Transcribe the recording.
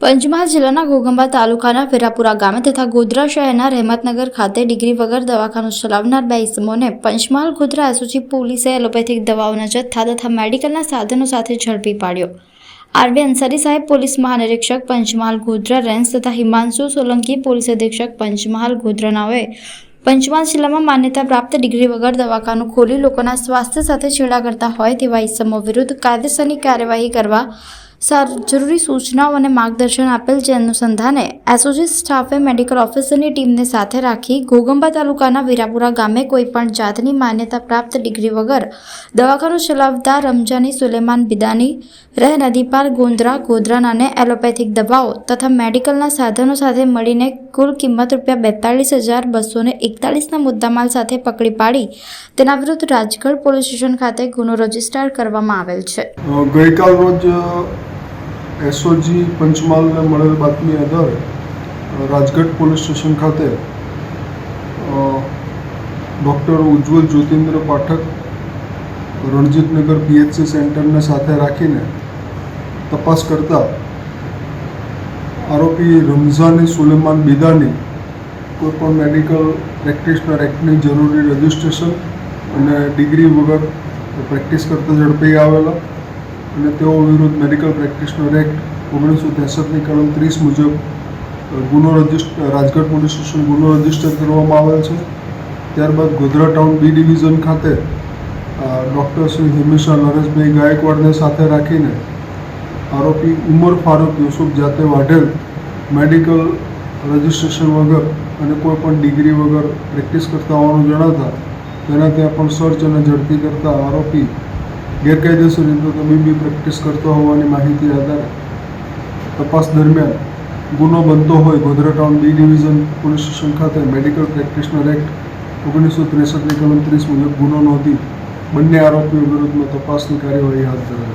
પંચમહાલ જિલ્લાના ઘોઘંબા તાલુકાના ફેરાપુરા ગામે તથા ગોધરા શહેરના રહેમતનગર ખાતે ડિગ્રી વગર દવાખાનું ચલાવનાર બે ઇસમોને પંચમહાલ ગોધરા એસોસી પોલીસે એલોપેથિક દવાઓના જથ્થા તથા મેડિકલના સાધનો સાથે ઝડપી પાડ્યો. આરબી અંસારી સાહેબ, પોલીસ મહાનિરીક્ષક પંચમહાલ ગોધરા રેન્જ તથા હિમાંશુ સોલંકી, પોલીસ અધિક્ષક પંચમહાલ ગોધરાનાઓએ પંચમહાલ જિલ્લામાં માન્યતા પ્રાપ્ત ડિગ્રી વગર દવાખાનું ખોલી લોકોના સ્વાસ્થ્ય સાથે છેડા કરતા હોય તેવા ઇસમો વિરુદ્ધ કાયદેસરની કાર્યવાહી કરવા જરૂરી સૂચનાઓ અને માર્ગદર્શન આપેલ જે અનુસંધાને એસઓજી સ્ટાફે મેડિકલ ઓફિસરની ટીમને સાથે રાખી ઘોગંબા તાલુકાના વીરાપુરા ગામે કોઈપણ જાતની માન્યતા પ્રાપ્ત ડિગ્રી વગર દવાખાનું ચલાવતા રમજાની સુલેમાન બિદાની રહે નદીપાર, ગોંદરા ગોધરાનાને એલોપેથિક દવાઓ તથા મેડિકલના સાધનો સાથે મળીને કુલ કિંમત રૂપિયા બેતાળીસ હજાર બસો ને એકતાળીસના મુદ્દામાલ સાથે પકડી પાડી તેના વિરુદ્ધ રાજગઢ પોલીસ સ્ટેશન ખાતે ગુનો રજિસ્ટર કરવામાં આવેલ છે. ગઈકાલ રોજ એસઓજી પંચમહાલને મળેલ બાતમી આધારે રાજગઢ પોલીસ સ્ટેશન ખાતે ડૉક્ટર ઉજ્જવલ જ્યોતિન્દ્ર પાઠક, રણજીતનગર પીએચસી સેન્ટરને સાથે રાખીને તપાસ કરતા આરોપી રમઝાની સુલેમાન બિદાની કોઈપણ મેડિકલ પ્રેક્ટિશનર એક્ટની જરૂરી રજિસ્ટ્રેશન અને ડિગ્રી વગર પ્રેક્ટિસ કરતા ઝડપી આવેલા. અને તેઓ વિરુદ્ધ મેડિકલ પ્રેક્ટિશનર એક્ટ ઓગણીસો ત્રેસઠની કલમ ત્રીસ મુજબ ગુનો રજિસ્ટર રાજકોટ પોલીસ સ્ટેશન ગુનો રજિસ્ટર કરવામાં આવેલ છે. ત્યારબાદ ગોધરા ટાઉન બી ડિવિઝન ખાતે ડૉક્ટર શ્રી હિમેશા નરેશભાઈ ગાયકવાડને સાથે રાખીને આરોપી ઉમર ફારૂક યુસુફ જાતે વાઢેલ મેડિકલ રજિસ્ટ્રેશન વગર અને કોઈ પણ ડિગ્રી વગર પ્રેક્ટિસ કરતા હોવાનું જણાતા, તેના ત્યાં પણ સર્ચ અને ઝડપી કરતા આરોપી ગેરકાયદેસર રીતે તબીબી પ્રેક્ટિસ કરતો હોવાની માહિતી આધારે તપાસ દરમિયાન ગુનો બનતો હોય Godhra town B division police station ખાતે મેડિકલ પ્રેક્ટિશનર એક્ટ ઓગણીસો ત્રેસઠની કલમ મુજબ ગુનો નોંધી બંને આરોપીઓ વિરુદ્ધમાં તપાસની કાર્યવાહી હાથ ધરાઈ